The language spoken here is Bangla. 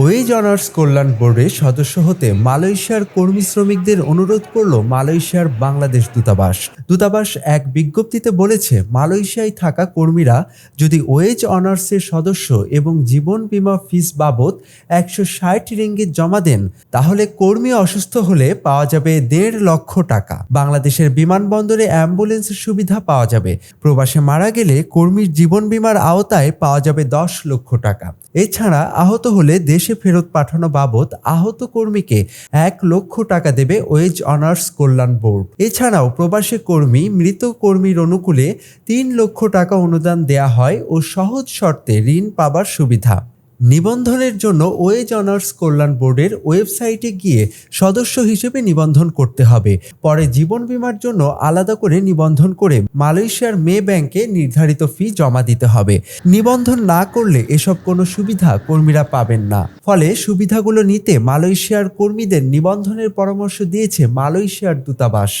ওয়েজ অনার্স কল্যাণ বোর্ডের সদস্য হতে মালয়েশিয়ার কর্মী শ্রমিকদের অনুরোধ করল মালয়েশিয়ার বাংলাদেশ দূতাবাস। দূতাবাস এক বিজ্ঞপ্তিতে বলেছে, মালয়েশিয়ায় থাকা কর্মীরা যদি ওয়েজ অনার্সের সদস্য এবং জীবন বীমা ফিস বাবদ একশো ষাট রিঙ্গিত জমা দেন, তাহলে কর্মী অসুস্থ হলে পাওয়া যাবে দেড় লক্ষ টাকা। বাংলাদেশের বিমানবন্দরে অ্যাম্বুলেন্সের সুবিধা পাওয়া যাবে। প্রবাসে মারা গেলে কর্মীর জীবন বীমার আওতায় পাওয়া যাবে দশ লক্ষ টাকা। এছাড়া আহত হলে দেশে ফেরত পাঠানো বাবদ আহত কর্মীকে এক লক্ষ টাকা দেবে ওয়েজ অনার্স কল্যাণ বোর্ড। এছাড়াও প্রবাসী কর্মী, মৃত কর্মীর অনুকূলে তিন লক্ষ টাকা অনুদান দেয়া হয় ও সহজ শর্তে ঋণ পাবার সুবিধা। নিবন্ধনের জন্য ওয়েজ অনার্স কল্যাণ বোর্ডের ওয়েবসাইটে গিয়ে সদস্য হিসেবে নিবন্ধন করতে হবে। পরে জীবন বীমার জন্য আলাদা করে নিবন্ধন করে মালয়েশিয়ার মে ব্যাংকে নির্ধারিত ফি জমা দিতে হবে। নিবন্ধন না করলে এসব কোনো সুবিধা কর্মীরা পাবেন না। ফলে সুবিধাগুলো নিতে মালয়েশিয়ার কর্মীদের নিবন্ধনের পরামর্শ দিয়েছে মালয়েশিয়ার দূতাবাস।